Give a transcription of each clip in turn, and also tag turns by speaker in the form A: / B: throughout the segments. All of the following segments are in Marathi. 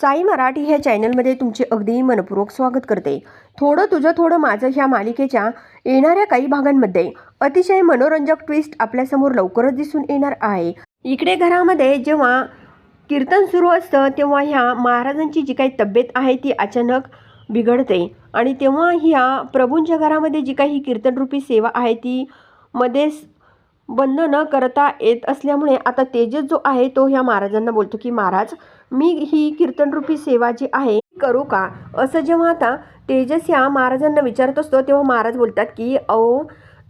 A: साई मराठी ह्या चॅनलमध्ये तुमचे अगदी मनपूर्वक स्वागत करते. थोडं तुझं थोडं माझं ह्या मालिकेच्या येणाऱ्या काही भागांमध्ये अतिशय मनोरंजक ट्विस्ट आपल्यासमोर लवकरच दिसून येणार आहे. इकडे घरामध्ये जेव्हा कीर्तन सुरू असतं तेव्हा ह्या महाराजांची जी काही तब्येत आहे ती अचानक बिघडते आणि तेव्हा ह्या प्रभूंच्या घरामध्ये जी काही कीर्तनरूपी सेवा आहे ती मध्येच बंद न करता येत असल्यामुळे आता तेजस जो आहे तो ह्या महाराजांना बोलतो की महाराज मी ही कीर्तनरूपी सेवा जी आहे ती करू का? असं जेव्हा आता तेजस या महाराजांना विचारत असतो तेव्हा महाराज बोलतात की अहो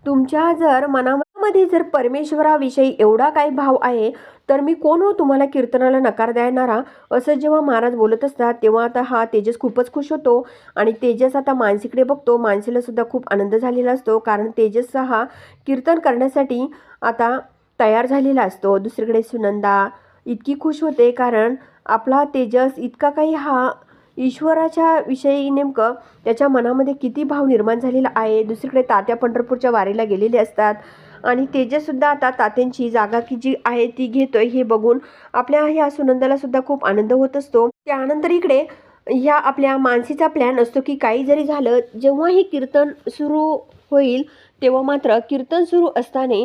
A: तुमच्या जर मनामध्ये जर परमेश्वराविषयी एवढा काही भाव आहे तर मी कोण हो तुम्हाला कीर्तनाला नकार देणारा असं जेव्हा महाराज बोलत असतात तेव्हा आता हा तेजस खूपच खुश होतो आणि तेजस आता मानसीकडे बघतो. मानसीला सुद्धा खूप आनंद झालेला असतो कारण तेजसचा हा कीर्तन करण्यासाठी आता तयार झालेला असतो. दुसरीकडे सुनंदा इतकी खुश होते कारण आपला तेजस इतका काही हा ईश्वराच्या विषयी नेमकं त्याच्या मनामध्ये किती भाव निर्माण झालेला आहे? दुसरीकडे तात्या पंढरपूरच्या वारीला गेलेले असतात आणि तेजससुद्धा आता तात्यांची जागा की जी आहे ती घेतोय हे बघून आपल्या ह्या सुनंदाला सुद्धा खूप आनंद होत असतो. त्यानंतर इकडे ह्या आपल्या मानसीचा प्लॅन असतो की काही जरी झालं जेव्हा हे कीर्तन सुरू होईल तेव्हा मात्र कीर्तन सुरू असताना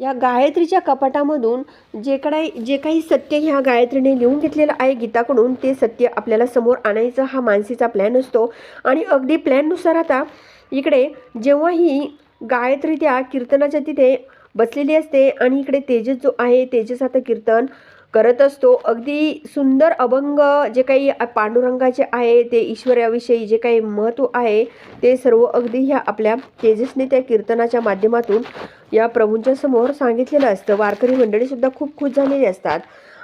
A: या गायत्रीच्या कपाटामधून जे काही जे काही सत्य ह्या गायत्रीने लिहून घेतलेलं आहे गीताकडून ते सत्य आपल्याला समोर आणायचा हा मानसीचा प्लॅन असतो. आणि अगदी प्लॅननुसार आता इकडे जेव्हा ही गायत्री त्या कीर्तनाच्या तिथे बसलेली असते आणि इकडे तेजस जो आहे तेजस आता कीर्तन करत असतो. अगदी सुंदर अभंग जे काही पांडुरंगाचे आहे ते ईश्वराविषयी जे काही महत्त्व आहे ते सर्व अगदी ह्या आपल्या तेजसने त्या कीर्तनाच्या माध्यमातून या प्रभूंच्या समोर सांगितलेलं असतं. वारकरी मंडळीसुद्धा खूप खुश झालेली असतात.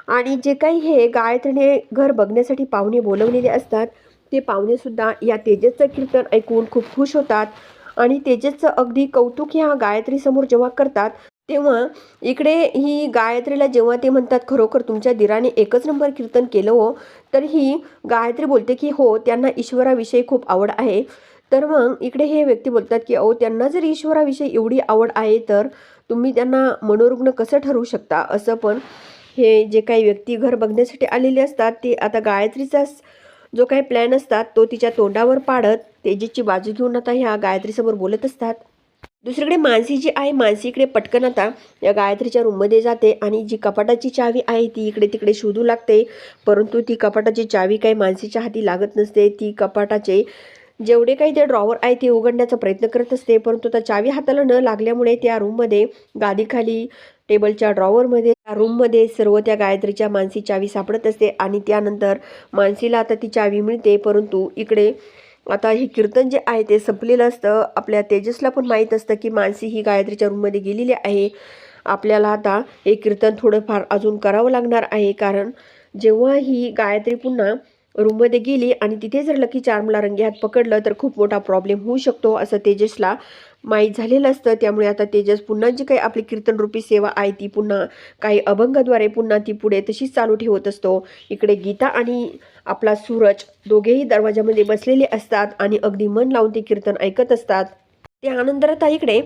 A: आणि जे काही हे गायत्रीने घर बघण्यासाठी पाहुणे बोलवलेले असतात ते पाहुणेसुद्धा या तेजसचं कीर्तन ऐकून खूप खुश होतात. आणि तेजसचं अगदी कौतुक ह्या गायत्रीसमोर जेव्हा करतात तेव्हा इकडे ही गायत्रीला जेव्हा ते म्हणतात खरोखर तुमच्या दिराने एकच नंबर कीर्तन केलं हो तर ही गायत्री बोलते की हो त्यांना ईश्वराविषयी खूप आवड आहे. तर मग इकडे हे व्यक्ती बोलतात की अहो त्यांना जर ईश्वराविषयी एवढी आवड आहे तर तुम्ही त्यांना मनोरुग्ण कसं ठरवू शकता? असं पण हे जे काही व्यक्ती घर बघण्यासाठी आलेले असतात ते आता गायत्रीचा जो काही प्लॅन असतात तो तिच्या तोंडावर पाडत तेजीची बाजू घेऊन आता ह्या गायत्रीसमोर बोलत असतात. दुसरीकडे मानसी जी आहे मानसी इकडे पटकन आता या गायत्रीच्या रूममध्ये जाते आणि जी कपाटाची चावी आहे ती इकडे तिकडे शोधू लागते. परंतु ती कपाटाची चावी काही मानसीच्या हाती लागत नसते. ती कपाटाचे जेवढे काही ते ड्रॉवर आहे ते उघडण्याचा प्रयत्न करत असते. परंतु त्या चावी हाताला न लागल्यामुळे त्या रूममध्ये गादीखाली टेबलच्या ड्रॉवरमध्ये त्या रूममध्ये सर्व त्या गायत्रीच्या मानसी चावी सापडत असते आणि त्यानंतर मानसीला आता ती चावी मिळते. परंतु इकडे आता हे कीर्तन जे आहे ते संपलेलं असतं. आपल्या तेजसला पण माहीत असतं की मानसी ही गायत्रीच्या रूममध्ये गेलेली आहे. आपल्याला आता हे कीर्तन थोडंफार अजून करावं लागणार आहे. कारण जेव्हा ही गायत्री पुन्हा रूममध्ये गेली आणि तिथे जर लकी चार्मला रंगे हात पकडलं तर खूप मोठा प्रॉब्लेम होऊ शकतो असं तेजसला माहीत झालेलं असतं. त्यामुळे आता तेजस पुन्हा जी काही आपली कीर्तनरूपी सेवा आहे ती पुन्हा काही अभंगाद्वारे पुन्हा ती पुढे तशीच चालू ठेवत असतो. इकडे गीता आणि आपला सूरज दोघेही दरवाजामध्ये बसलेले असतात आणि अगदी मन लावून ते कीर्तन ऐकत असतात. त्यानंतर आता इकडे.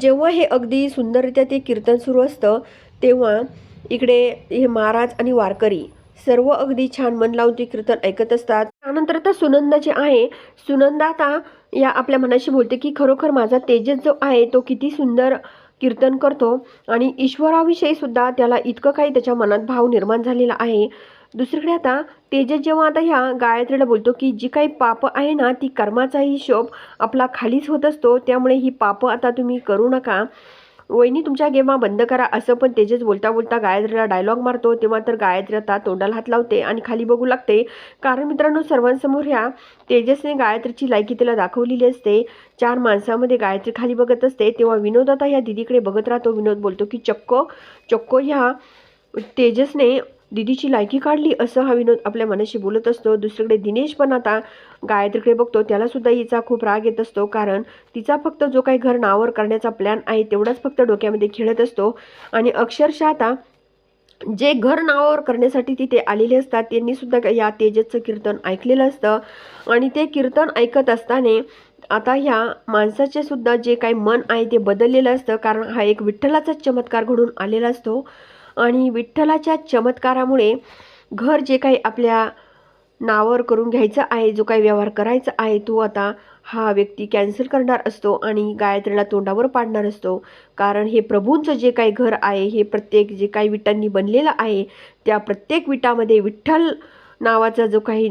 A: जेव्हा हे अगदी सुंदररित्या ते कीर्तन सुरू असतं तेव्हा इकडे हे महाराज आणि वारकरी सर्व अगदी छान मन लावून ते कीर्तन ऐकत असतात. त्यानंतर आता सुनंदा जे आहे सुनंदा आता या आपल्या मनाशी बोलते की खरोखर माझा तेजस जो आहे तो किती सुंदर कीर्तन करतो आणि ईश्वराविषयी सुद्धा त्याला इतकं काही त्याच्या मनात भाव निर्माण झालेला आहे. दुसरीकडे आता तेजस जेव्हा आता ह्या गायत्रीला बोलतो की जी काही पाप आहे ना ती कर्माचा हिशोब आपला खालीच होत असतो. त्यामुळे ही पापं आता तुम्ही करू नका. वहिनी तुमच्या गेमा बंद करा. असं पण तेजस बोलता बोलता गायत्रीला डायलॉग मारतो. तेव्हा तर गायत्री आता तोंडाला हात लावते आणि खाली बघू लागते. कारण मित्रांनो सर्वांसमोर ह्या तेजसने गायत्रीची लायकी तिला दाखवलेली असते. चार माणसामध्ये गायत्री खाली बघत असते. तेव्हा विनोद आता ह्या दिदीकडे बघत राहतो. विनोद बोलतो की चक्क चक्क ह्या तेजसने दीदीची लायकी काढली असं हा विनोद आपल्या मनाशी बोलत असतो. दुसरीकडे दिनेश पण आता गायत्रीकडे बघतो. त्यालासुद्धा हिचा खूप राग येत असतो कारण तिचा फक्त जो काही घर नावर करण्याचा प्लॅन आहे तेवढाच फक्त डोक्यामध्ये खेळत असतो. आणि अक्षरशः आता जे घर नावावर करण्यासाठी तिथे आलेले असतात त्यांनीसुद्धा या तेजसचं कीर्तन ऐकलेलं असतं. आणि ते कीर्तन ऐकत असताना आता ह्या माणसाचे सुद्धा जे काही मन आहे ते बदललेलं असतं. कारण हा एक विठ्ठलाचाच चमत्कार घडून आलेला असतो. आणि विठ्ठलाच्या चमत्कारामुळे घर जे काही आपल्या नावावर करून घ्यायचा आहे जो काही व्यवहार करायचा आहे तो आता हा व्यक्ती कॅन्सल करणार असतो आणि गायत्रीला तोंडावर पाडणार असतो. कारण हे प्रभूंचं जे काही घर आहे हे प्रत्येक जे काही विटांनी बनलेलं आहे त्या प्रत्येक विटामध्ये विठ्ठल नावाचा जो काही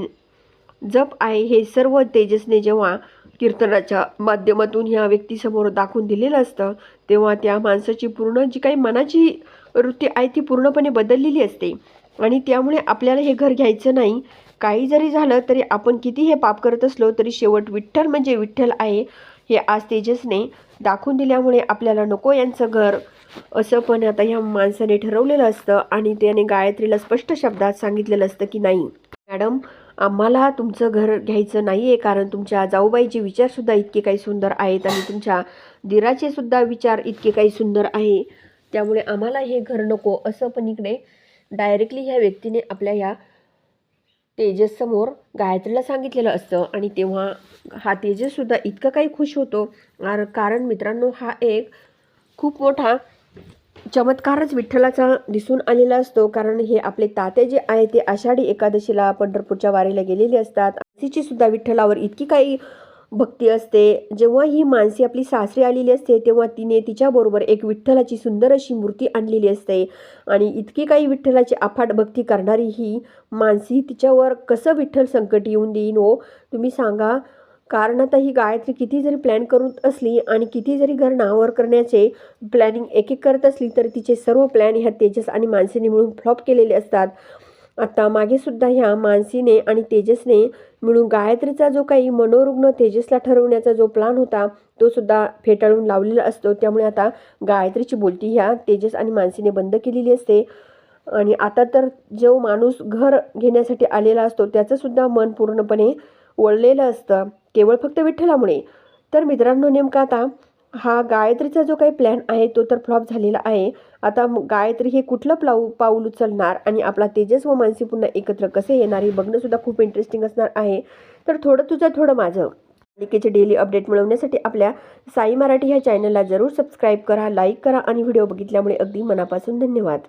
A: जप आहे हे सर्व तेजसने जेव्हा कीर्तनाच्या माध्यमातून ह्या व्यक्तीसमोर दाखवून दिलेलं असतं तेव्हा त्या माणसाची पूर्ण जी काही मनाची वृत्ती आहे ती पूर्णपणे बदललेली असते. आणि त्यामुळे आपल्याला हे घर घ्यायचं नाही. काही जरी झालं तरी आपण किती हे पाप करत असलो तरी शेवट विठ्ठल म्हणजे विठ्ठल आहे हे आज तेजसने दाखवून दिल्यामुळे आपल्याला नको यांचं घर. असं पण आता ह्या माणसाने ठरवलेलं असतं आणि त्याने गायत्रीला स्पष्ट शब्दात सांगितलेलं असतं की नाही. मॅडम आम्हाला तुमचं घर घ्यायचं नाही आहे कारण तुमच्या जाऊबाईचे विचारसुद्धा इतके काही सुंदर आहेत आणि तुमच्या दिराचे सुद्धा विचार इतके काही सुंदर आहे. त्यामुळे आम्हाला हे घर नको असं पण इकडे डायरेक्टली ह्या व्यक्तीने आपल्या ह्या तेजससमोर गायत्रीला सांगितलेलं असतं. आणि तेव्हा हा तेजससुद्धा इतकं काही खुश होतो. आर- कारण मित्रांनो हा एक खूप मोठा चमत्कारच विठ्ठलाचा दिसून आलेला असतो. कारण हे आपले ताते जे आहे ते आषाढी एकादशीला पंढरपूरच्या वारीला गेलेले असतात. तिची सुद्धा विठ्ठलावर इतकी काही भक्ती असते. जेव्हा ही माणसी आपली सासरी आलेली असते तेव्हा तिने तिच्याबरोबर एक विठ्ठलाची सुंदर अशी मूर्ती आणलेली असते. आणि इतकी काही विठ्ठलाची अफाट भक्ती करणारी ही मानसी तिच्यावर कसं विठ्ठल संकट येऊन देईन हो? तुम्ही सांगा. कारण आता ही गायत्री किती जरी प्लॅन करत असली आणि किती जरी घर नावावर करण्याचे प्लॅनिंग एक एक करत असली तरी तिचे सर्व प्लॅन ह्या तेजस आणि मानसीने मिळून फ्लॉप केलेले असतात. आता मागे सुद्धा ह्या मानसीने आणि तेजसने मिळून गायत्रीचा जो काही मनोरुग्ण तेजसला ठरवण्याचा जो प्लान होता तो सुद्धा फेटाळून लावलेला असतो. त्यामुळे आता गायत्रीची बोलती ह्या तेजस आणि मानसीने बंद केलेली असते. आणि आता तर जो माणूस घर घेण्यासाठी आलेला असतो त्याचंसुद्धा मन पूर्णपणे वळलेलं असतं. केवळ फक्त विठ्ठलामुळे. तर मित्रांनो नेमका आता हा गायत्रीचा जो काही प्लॅन आहे तो तर फ्लॉप झालेला आहे. आता गायत्री हे कुठलं प्लाऊ पाऊल उचलणार आणि आपला तेजस व मानसी पुन्हा एकत्र कसे येणार हे बघणंसुद्धा खूप इंटरेस्टिंग असणार आहे. तर थोडं तुझं थोडं माझं. मालिकेचे डेली अपडेट मिळवण्यासाठी आपल्या साई मराठी ह्या चॅनलला जरूर सबस्क्राईब करा लाईक करा आणि व्हिडिओ बघितल्यामुळे अगदी मनापासून धन्यवाद.